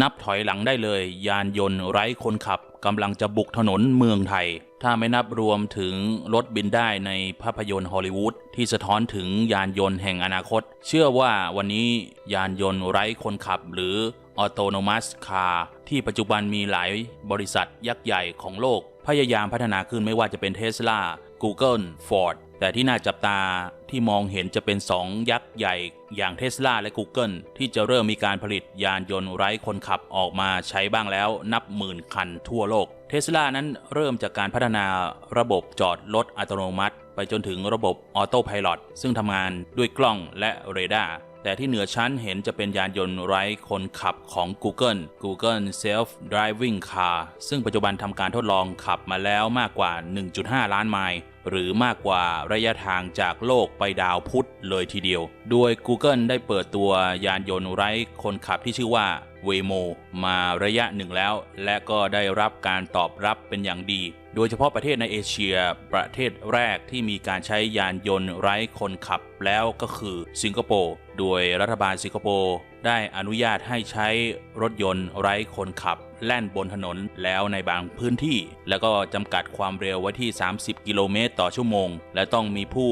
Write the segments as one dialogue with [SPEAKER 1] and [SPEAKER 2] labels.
[SPEAKER 1] นับถอยหลังได้เลย ยานยนต์ไร้คนขับกำลังจะบุกถนนเมืองไทย ถ้าไม่นับรวมถึงรถบินได้ในภาพยนตร์ฮอลลีวูดที่สะท้อนถึงยานยนต์แห่งอนาคต เชื่อว่าวันนี้ยานยนต์ไร้คนขับหรือ Autonomous Car ที่ปัจจุบันมีหลายบริษัทยักษ์ใหญ่ของโลก พยายามพัฒนาขึ้นไม่ว่าจะเป็น Tesla Google Ford แต่ที่น่าจับตาที่มองเห็นจะเป็น 2 ยักษ์ใหญ่อย่าง Tesla และ Google ที่จะเริ่มมีการผลิตยานยนต์ไร้คนขับออกมาใช้บ้างแล้วนับหมื่นคันทั่วโลก Tesla นั้นเริ่มจากการพัฒนาระบบจอดรถอัตโนมัติ ไปจนถึงระบบออโต้พ l o t ซึ่งทำงานด้วยกล้องและเรดาร์แต่ที่เหนือชั้นเห็นจะเป็นยานยนต์ไร้คนขับของ Google Google Self Driving Car ซึ่งปัจจุบันทำการทดลองขับมาแล้วมากกว่า 1.5 ล้านไมล์ หรือมากกว่าระยะทางจากโลกไปดาวพุธเลยทีเดียว โดย Google ได้เปิดตัวยานยนต์ไร้คนขับที่ชื่อว่า Waymo มาระยะหนึ่งแล้ว และก็ได้รับการตอบรับเป็นอย่างดี โดยเฉพาะประเทศในเอเชีย ประเทศแรกที่มีการใช้ยานยนต์ไร้คนขับแล้วก็คือสิงคโปร์ โดยรัฐบาลสิงคโปร์ ได้อนุญาตให้ใช้รถยนต์ไร้คนขับ แล่นบนถนนแล้วในบางพื้นที่ แล้วก็จำกัดความเร็วไว้ที่ 30 กิโลเมตรต่อชั่วโมง และต้องมีผู้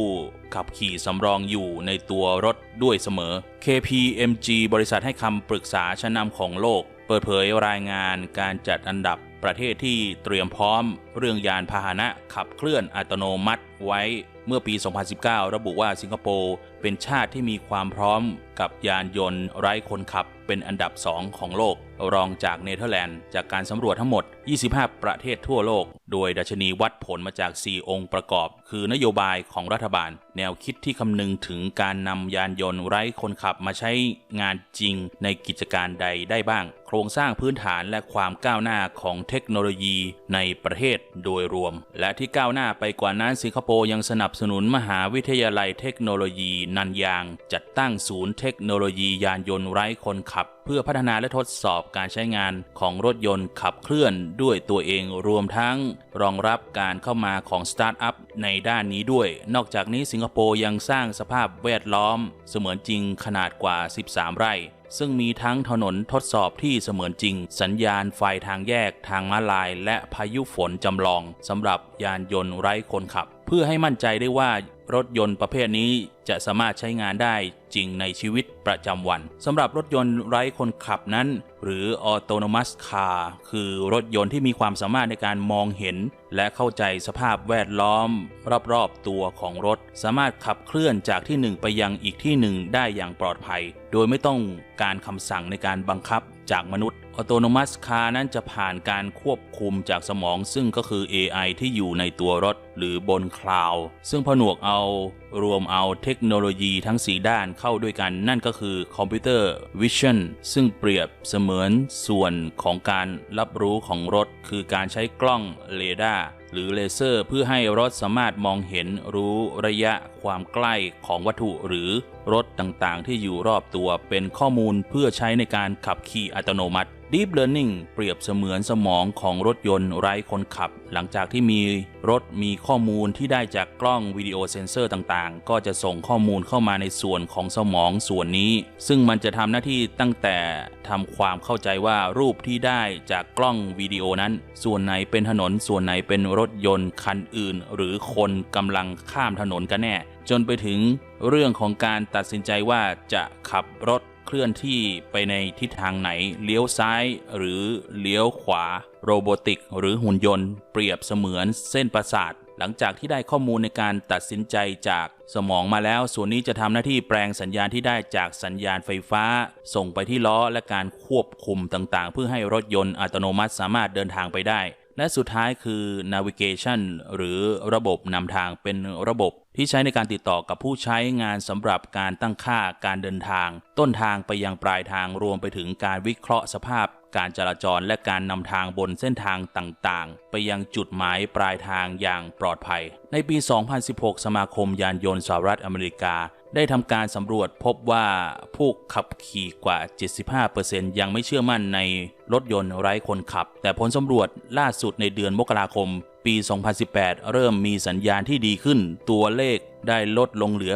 [SPEAKER 1] ขับขี่สำรองอยู่ในตัวรถด้วยเสมอ KPMG บริษัทให้คำปรึกษาชั้นนำของโลก เปิดเผยรายงานการจัดอันดับประเทศที่เตรียมพร้อม เรื่องยานพาหนะขับเคลื่อนอัตโนมัติไว้ เมื่อปี 2019 ระบุว่าสิงคโปร์เป็นชาติที่มีความพร้อมกับยานยนต์ไร้คนขับเป็นอันดับ 2 ของโลก รองจากเนเธอร์แลนด์ จากการสำรวจทั้งหมด 25 ประเทศทั่วโลก โดยดัชนีวัดผลมาจาก 4 องค์ประกอบ คือนโยบายของรัฐบาล แนวคิดที่คำนึงถึงการนำยานยนต์ไร้คนขับมาใช้งานจริงในกิจการใดได้บ้าง โครงสร้างพื้นฐานและความก้าวหน้าของเทคโนโลยีในประเทศโดยรวม และที่ก้าวหน้าไปกว่านั้นสิงคโปร์ยังสนับสนุนมหาวิทยาลัยเทคโนโลยีนันยาง จัดตั้งศูนย์เทคโนโลยียานยนต์ไร้คนขับขับ เพื่อพัฒนาและทดสอบการใช้งานของรถยนต์ขับเคลื่อนด้วยตัวเองรวมทั้งรองรับการเข้ามาของสตาร์ทอัพในด้านนี้ด้วย นอกจากนี้สิงคโปร์ยังสร้างสภาพแวดล้อม เสมือนจริงขนาดกว่า 13 ไร่ซึ่งมีทั้งถนนทดสอบที่เสมือนจริง สัญญาณไฟทางแยกทางม้าลาย และพายุฝนจำลองสำหรับยานยนต์ไร้คนขับ เพื่อให้มั่นใจได้ว่ารถยนต์ประเภทนี้ จะสามารถใช้งานได้จริงในชีวิตประจำวันสำหรับรถยนต์ไร้คนขับนั้น หรือ Autonomous Car คือรถยนต์ที่มีความสามารถในการมองเห็น และเข้าใจสภาพแวดล้อม รอบๆตัวของรถ สามารถขับเคลื่อนจากที่หนึ่งไปยังอีกที่หนึ่งได้อย่างปลอดภัย โดยไม่ต้องการคำสั่งในการบังคับจากมนุษย์ Autonomous Car นั้นจะผ่านการควบคุมจากสมองซึ่งก็คือ AI ที่อยู่ในตัวรถ หรือบนคลาวด์ซึ่งผนวกเอารวมเอาเทคคโนโลยีทั้ง 4 ด้านเข้าด้วยกัน นั่นก็คือคอมพิวเตอร์วิชั่นซึ่งเปรียบเสมือนส่วนของการรับรู้ของรถ คือการใช้กล้องเรดาร์หรือเลเซอร์เพื่อให้รถสามารถมองเห็นรู้ระยะความใกล้ของวัตถุหรือรถต่างๆ ที่อยู่รอบตัวเป็นข้อมูลเพื่อใช้ในการขับขี่อัตโนมัติ Deep Learning เปรียบเสมือนสมองของรถยนต์ไร้คนขับ หลังจากที่มีรถมีข้อมูลที่ได้จากกล้องวิดีโอเซนเซอร์ต่างๆ ก็จะส่งข้อมูลเข้ามาในส่วนของสมองส่วนนี้ ซึ่งมันจะทำหน้าที่ตั้งแต่ทำความเข้าใจว่ารูปที่ได้จากกล้องวิดีโอนั้น ส่วนไหนเป็นถนน ส่วนไหนเป็นรถยนต์คันอื่น หรือคนกำลังข้ามถนนกันแน่ จนไปถึงเรื่องของการตัดสินใจว่าจะขับรถ เคลื่อนที่ไปในทิศทางไหนเลี้ยวซ้ายหรือเลี้ยวขวา โรบอติกหรือหุ่นยนต์ เปรียบเสมือนเส้นประสาท หลังจากที่ได้ข้อมูลในการตัดสินใจจากสมองมาแล้ว ส่วนนี้จะทำหน้าที่แปลงสัญญาณที่ได้จากสัญญาณไฟฟ้า ส่งไปที่ล้อและการควบคุมต่างๆ เพื่อให้รถยนต์อัตโนมัติสามารถเดินทางไปได้ และสุดท้ายคือ navigation หรือระบบนำทางเป็นระบบที่ใช้ในการติดต่อกับผู้ใช้งานสำหรับการตั้งค่าการเดินทาง ต้นทางไปยังปลายทางรวมไปถึงการวิเคราะห์สภาพ การจราจรและการนำทางบนเส้นทางต่างๆ ไปยังจุดหมายปลายทางอย่างปลอดภัย ในปี 2016 สมาคมยานยนต์สหรัฐอเมริกา ได้ทำการสำรวจพบว่าผู้ขับขี่กว่า 75%ยังไม่เชื่อมั่นใน รถยนต์ไร้คนขับ แต่ผลสำรวจล่าสุดในเดือนมกราคม ปี 2018 เริ่มมีสัญญาณที่ดีขึ้น ตัวเลขได้ลดลงเหลือ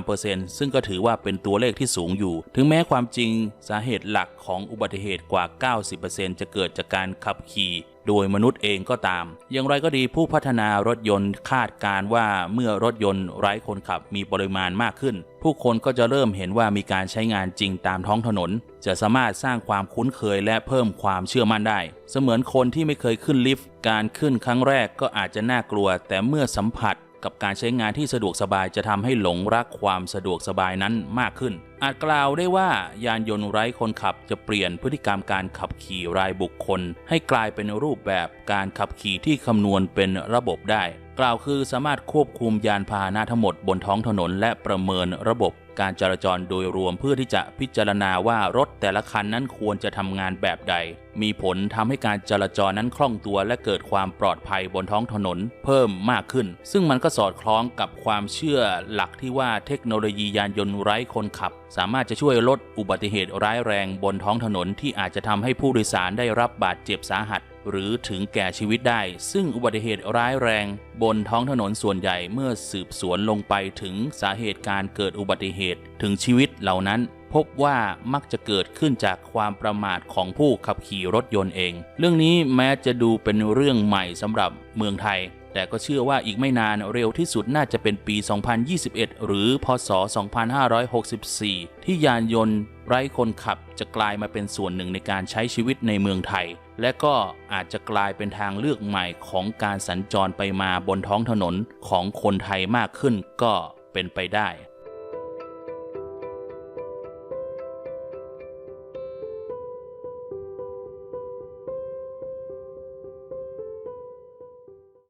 [SPEAKER 1] 63%ซึ่งก็ถือว่าเป็นตัวเลขที่สูงอยู่ ถึงแม้ความจริงสาเหตุหลักของอุบัติเหตุกว่า 90%จะเกิดจากการขับขี่ โดยมนุษย์เองก็ตาม อย่างไรก็ดีผู้พัฒนารถยนต์คาดการว่าเมื่อรถยนต์ไร้คนขับมีปริมาณมากขึ้น ผู้คนก็จะเริ่มเห็นว่ามีการใช้งานจริงตามท้องถนน จะสามารถสร้างความคุ้นเคยและเพิ่มความเชื่อมั่นได้ เสมือนคนที่ไม่เคยขึ้นลิฟต์ การขึ้นครั้งแรกก็อาจจะน่ากลัว แต่เมื่อสัมผัส กับการใช้งานที่สะดวกสบายจะทำให้หลงรักความสะดวกสบายนั้นมากขึ้น อาจกล่าวได้ว่ายานยนต์ไร้คนขับจะเปลี่ยนพฤติกรรมการขับขี่รายบุคคล ให้กลายเป็นรูปแบบการขับขี่ที่คำนวณเป็นระบบได้ กล่าวคือสามารถควบคุมยานพาหนะทั้งหมดบนท้องถนนและประเมินระบบ การจราจรโดยรวมเพื่อที่จะพิจารณาว่ารถแต่ละคันนั้นควรจะทำงานแบบใด มีผลทำให้การจราจรนั้นคล่องตัวและเกิดความปลอดภัยบนท้องถนนเพิ่มมากขึ้น ซึ่งมันก็สอดคล้องกับความเชื่อหลักที่ว่าเทคโนโลยียานยนต์ไร้คนขับ สามารถจะช่วยลดอุบัติเหตุร้ายแรงบนท้องถนนที่อาจจะทำให้ผู้โดยสารได้รับบาดเจ็บสาหัส หรือถึงแก่ชีวิตได้ ซึ่งอุบัติเหตุร้ายแรง บนท้องถนนส่วนใหญ่เมื่อสืบสวนลงไปถึงสาเหตุการเกิดอุบัติเหตุถึงชีวิตเหล่านั้น พบว่ามักจะเกิดขึ้นจากความประมาทของผู้ขับขี่รถยนต์เอง เรื่องนี้แม้จะดูเป็นเรื่องใหม่สำหรับเมืองไทย แต่ก็เชื่อว่าอีกไม่นานเร็วที่สุดน่าจะเป็นปี 2021 หรือพศ 2564 ที่ยานยนต์ไร้คนขับจะกลายมาเป็นส่วนหนึ่งในการใช้ชีวิตในเมืองไทย และก็อาจจะกลายเป็นทางเลือกใหม่ของการสัญจรไปมาบนท้องถนนของคนไทยมากขึ้นก็เป็นไปได้